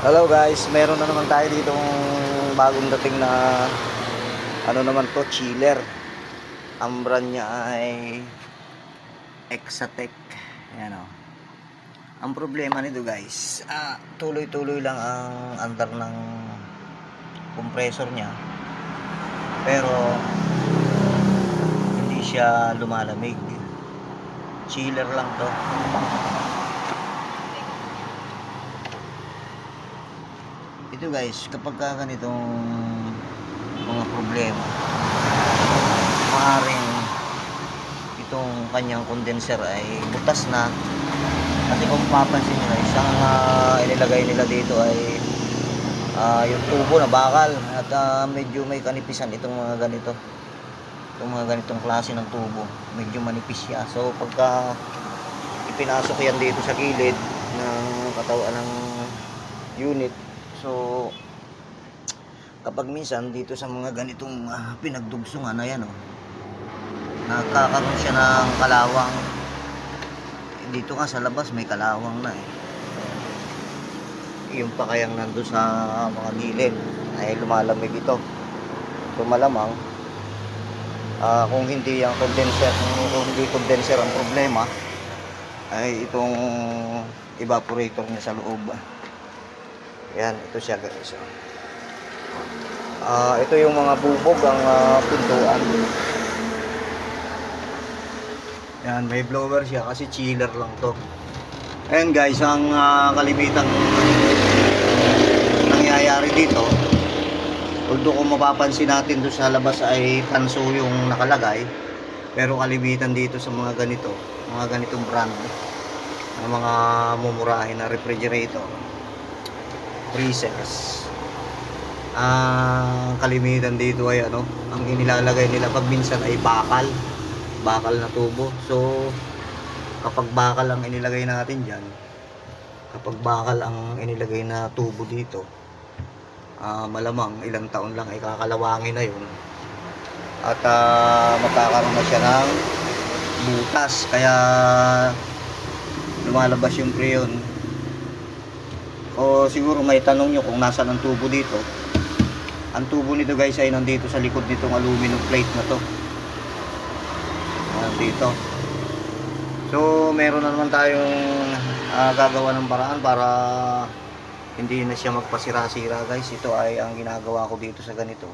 Hello guys, meron na naman tayo ditong bagong dating na ano naman to, chiller. Ang brand niya ay Exatec. Ayan o. Ang problema nito guys, ah, tuloy-tuloy lang ang andar ng compressor niya. Pero hindi siya lumalamig. Chiller lang to. Ito guys, kapag ka ganitong mga problema, maaaring itong kanyang condenser ay butas na. Kasi kung papansin nyo, isang ah, inilagay nila dito ay ah, yung tubo na bakal at ah, medyo may kanipisan itong mga ganito. Itong mga ganitong klase ng tubo, medyo manipis siya. So pagka ipinasok yan dito sa gilid ng katawan ng unit, So, kapag minsan dito sa mga ganitong uh, pinagdugsungan na yan, oh, nagkakaroon siya ng kalawang. Dito nga sa labas may kalawang na eh. Yung pa kayang nandun sa mga gilid ay lumalamig ito. So malamang ah, kung hindi ang condenser, kung hindi condenser ang problema ay itong evaporator niya sa loob. Yan, ito siya guys. Ah, ito yung mga bubog ang ah, pintuan. Yan, may blower siya kasi chiller lang to. Ayan guys, ang uh, kalimitang nangyayari dito. Although kung mapapansin natin doon sa labas ay tanso yung nakalagay. Pero kalimitan dito sa mga ganito, mga ganitong brand ng mga mumurahin na refrigerator freezers. Ang kalimitan dito ay ano, ang inilalagay nila pag minsan ay bakal. Bakal na tubo. So, kapag bakal ang inilagay natin dyan, kapag bakal ang inilagay na tubo dito, ah, malamang ilang taon lang ay kakalawangin na yun. At ah, magkakaroon na siya ng butas. Kaya lumalabas yung preyon o siguro may tanong nyo kung nasaan ang tubo dito. Ang tubo nito guys ay nandito sa likod nitong aluminum plate na to. Nandito so meron na naman tayong ah, gagawa ng paraan para hindi na siya magpasira-sira guys. Ito ay ang ginagawa ko dito sa ganito.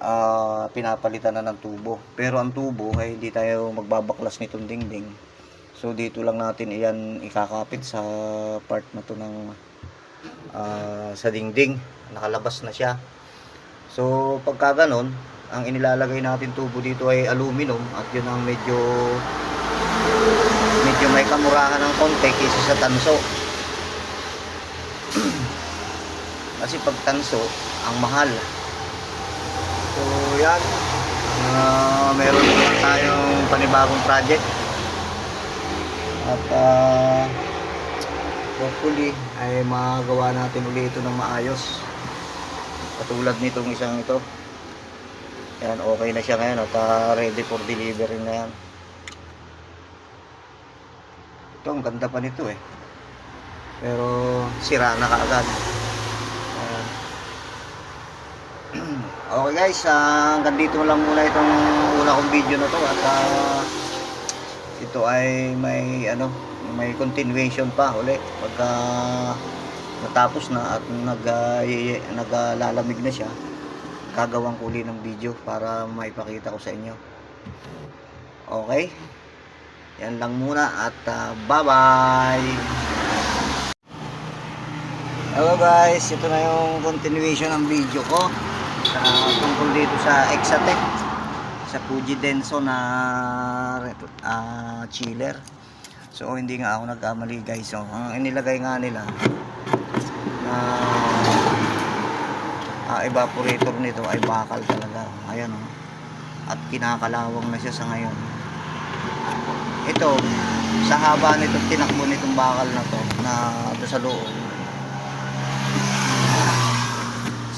Ah, pinapalitan na ng tubo. Pero ang tubo ay hindi tayo magbabaklas nitong dingding So dito lang natin iyan ikakapit sa part na to ng ah, sa dingding. Nakalabas na siya. So pagka ganon, ang inilalagay natin tubo dito ay aluminum at yun ang medyo medyo may kamurahan ng konti kaysa sa tanso. Kasi pag tanso, ang mahal. So yan. Ah, meron naman tayong panibagong project at uh, hopefully ay magawa natin ulit ito ng maayos. Katulad nitong isang ito. Yan okay na siya ngayon at uh, ready for delivery na yan. Ito ang ganda pa nito eh. Pero sira na kaagad. Ayan. okay guys uh, hanggang dito lang muna itong una kong video na to at uh, ito ay may ano may continuation pa uli. Pagka natapos na at nag uh, naglalamig na siya gagawang ko uli ng video para maipakita ko sa inyo. Okay? Yan lang muna at uh, bye bye hello guys. Ito na yung continuation ng video ko sa tungkol dito sa Exatec sa Fuji Denso na ah, chiller. So hindi nga ako nagkamali guys. So ang inilagay nga nila na ah, evaporator nito ay bakal talaga. Ayan oh. At kinakalawang na siya sa ngayon. Ito, sa haba nito tinakbo nitong bakal na to na sa loob.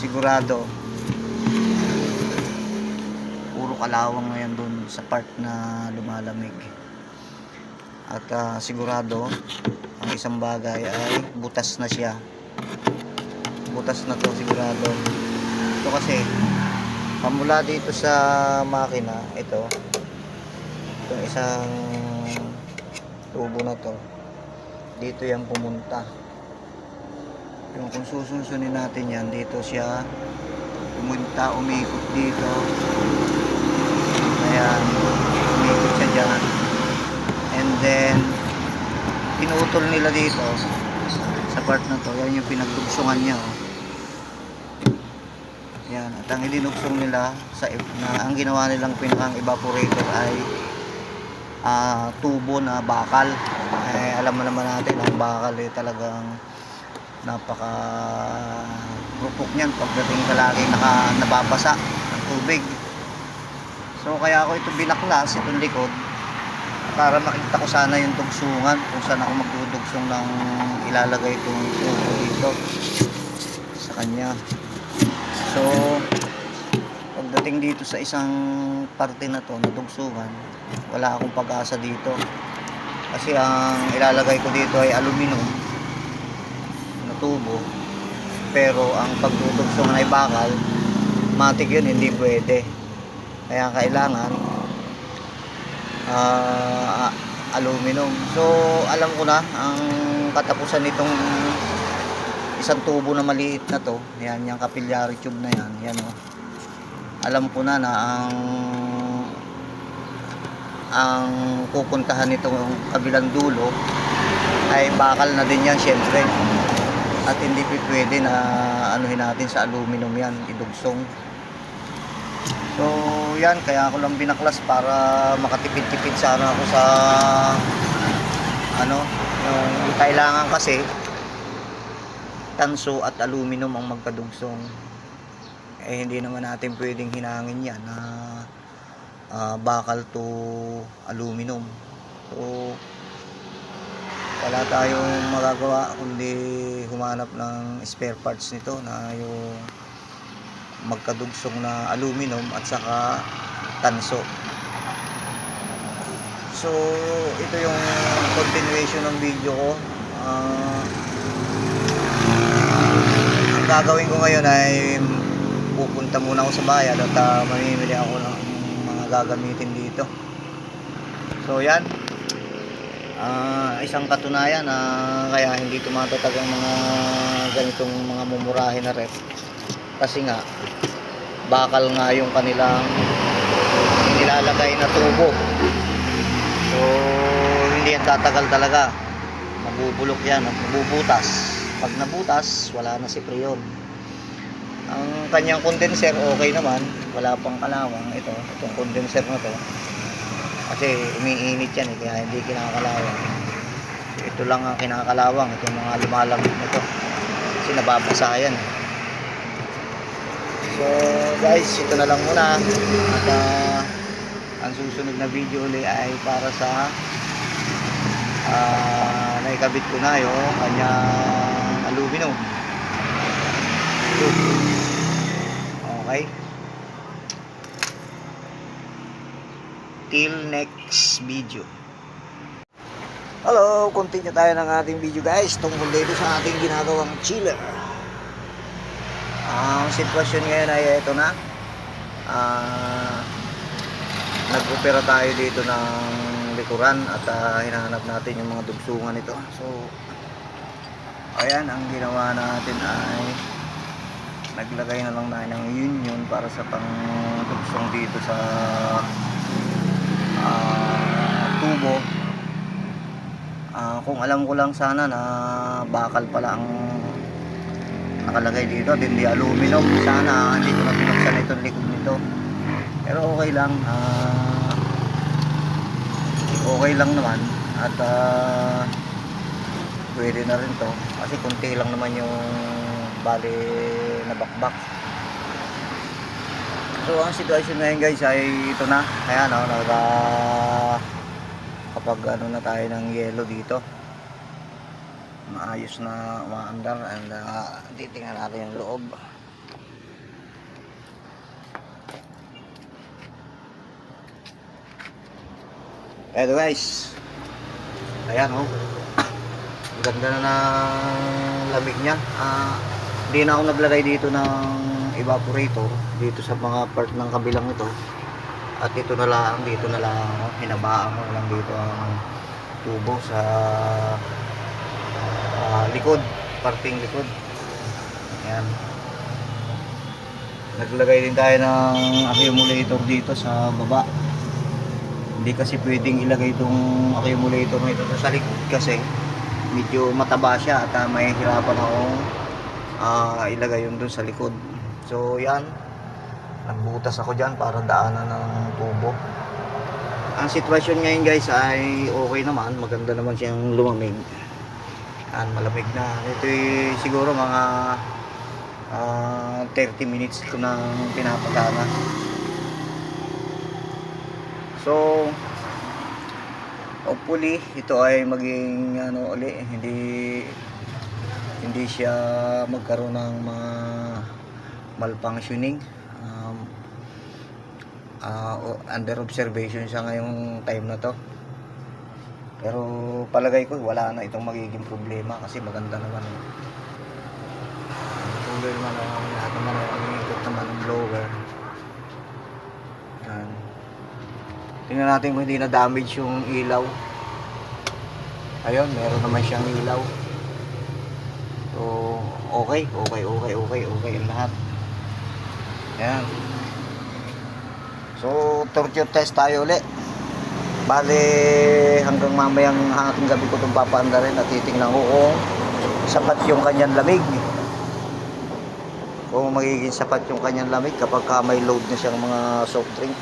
Sigurado kalawang na yan doon sa part na lumalamig. At ah, sigurado ang isang bagay ay butas na siya. Butas na to sigurado. Ito kasi pamula dito sa makina ito itong isang tubo na to dito yan pumunta. Yung kung susunsunin natin yan dito siya pumunta umikot dito ayan. Umikot siya dyan. And then pinutol nila dito sa part na to. Yan yung pinagdugsungan niya oh. yan at ang idinugsong nila sa na ang ginawa nilang pinakang evaporator ay ah, tubo na bakal. Eh, alam mo naman natin ang bakal eh talagang napaka rupok niyan. Pagdating ka lagi naka, nababasa ng tubig so kaya ako ito binaklas itong likod para makita ko sana yung tugsungan kung saan ako magdudugsong ng ilalagay itong tubo dito sa kanya. So pagdating dito sa isang parte na to na dugsungan wala akong pag-asa dito. Kasi ang ilalagay ko dito ay aluminum na tubo pero ang pagdudugsong ay bakal matik yun hindi pwede kaya kailangan ah, aluminum. So alam ko na ang katapusan nitong isang tubo na maliit na to. Yan yung capillary tube na yan. Yan oh. alam ko na na ang ang pupuntahan nitong kabilang dulo ay bakal na din yan syempre. At hindi pwede na anuhin natin sa aluminum yan idugsong so yan kaya ako lang binaklas para makatipid-tipid sana ako sa ano yung kailangan kasi tanso at aluminum ang magkadugsong eh hindi naman natin pwedeng hinangin yan na ah, bakal to aluminum. So wala tayong magagawa kundi humanap ng spare parts nito na yung magkadugsong na aluminum at saka tanso. So ito yung continuation ng video ko. Ah, ang gagawin ko ngayon ay pupunta muna ako sa bayan at ah, mamimili ako ng mga gagamitin dito. So yan. Ah, isang katunayan na kaya hindi tumatatag ang mga ganitong mga mumurahin na rep kasi nga bakal nga yung kanilang nilalagay na tubo. So hindi yan tatagal talaga. Mabubulok yan mabubutas. Pag nabutas wala na si Prion. Ang kanyang condenser okay naman. Wala pang kalawang ito itong condenser na to. Kasi umiinit yan eh, kaya hindi kinakalawang. Ito lang ang kinakalawang itong mga lumalamig na to. Kasi nababasa yan eh. So guys ito na lang muna at ah, ang susunod na video ulit ay para sa ah naikabit ko na yung kanyang aluminum okay till next video. Hello, continue tayo ng ating video guys tungkol dito sa ating ginagawang chiller. Ang sitwasyon ngayon ay ito na. Ah, nag-opera tayo dito ng likuran at ah, hinahanap natin yung mga dugsungan nito. So, ayan, ang ginawa natin ay naglagay na lang tayo ng union para sa pang dugsong dito sa ah, tubo Ah, kung alam ko lang sana na bakal pala ang nakalagay dito at hindi aluminum. Sana hindi ko na itong likod nito. Pero okay lang ah, okay lang naman. At ah, pwede na rin to. Kasi kunti lang naman yung bali na bakbak So ang sitwasyon ngayon guys ay ito na. Kaya no, naga kapag ano na tayo ng yellow dito. Maayos na umaandar and uh, titingnan natin yung loob. Eto guys. Ayan oh. Ganda na lamig niya. Ah, hindi na ako naglagay dito ng evaporator dito sa mga part ng kabilang ito. At dito na lang, dito na lang. Hinabaan ko lang dito ang tubo sa ah, likod, parting likod. Ayan. Naglagay din tayo ng accumulator dito sa baba. Hindi kasi pwedeng ilagay itong accumulator na ito sa likod kasi medyo mataba siya at uh, may hirapan akong ah, ilagay yun dun sa likod. So yan, nagbutas ako dyan para daanan ng tubo. Ang sitwasyon ngayon guys ay okay naman, maganda naman siyang lumamig. Yan, malamig na. Ito siguro mga ah, 30 minutes ko nang pinapagana. So, hopefully ito ay maging ano uli, hindi hindi siya magkaroon ng mga malfunctioning. Um, o- under observation siya ngayong time na to. Pero palagay ko wala na itong magiging problema kasi maganda naman. eh. Tuloy naman ang lahat naman ang ikot naman ng blower. Yan. Tingnan natin kung hindi na damage yung ilaw. Ayun, meron naman siyang ilaw. So, okay, okay, okay, okay, okay ang lahat. Yan. So, torture test tayo ulit. Bale, hanggang mamayang ating gabi ko itong papaanda rin at titingnan ko kung sapat yung kanyang lamig. Kung magiging sapat yung kanyang lamig kapag ka may load na siyang mga soft drink.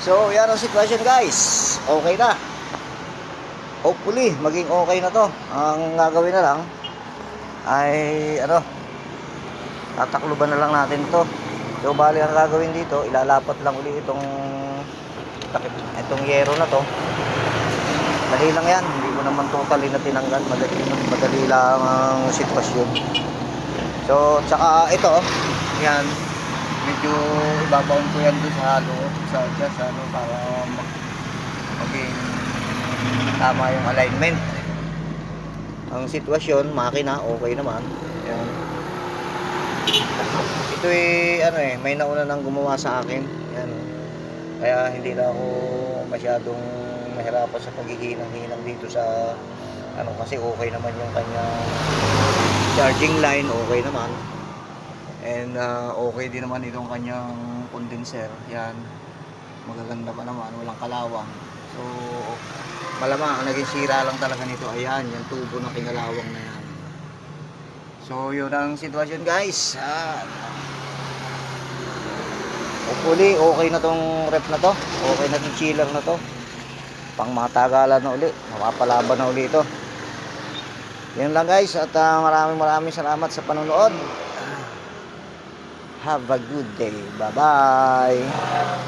So, yan ang sitwasyon guys. Okay na. Hopefully, maging okay na to. Ang gagawin na lang ay ano, tatakluban na lang natin to. So, bali ang gagawin dito, ilalapat lang uli itong takip- itong yero na to. Madali lang yan, hindi ko naman totally na tinanggal. Madali, madali lang ang sitwasyon. So, tsaka ito, yan, medyo ibabaon ko yan doon sa loob, sa, dyan, ano, para mag, maging tama yung alignment. Ang sitwasyon, makina, okay naman. Yan. Ito eh, ano eh, may nauna nang gumawa sa akin. Yan. Kaya hindi na ako masyadong mahirapan sa paghihinang-hinang dito sa ano kasi okay naman yung kanyang charging line, okay naman. And uh, okay din naman itong kanyang condenser. Yan. Magaganda pa naman, walang kalawang. So, malamang ang naging sira lang talaga nito. Ayan, yung tubo na kinalawang na yan. So, yun ang sitwasyon guys. Ah, hopefully, okay na tong rep na to. Okay na tong chiller na to. Pang matagalan na uli. Mapapalaban na uli ito. Yan lang guys. At ah, maraming maraming salamat sa panonood. Have a good day. Bye-bye.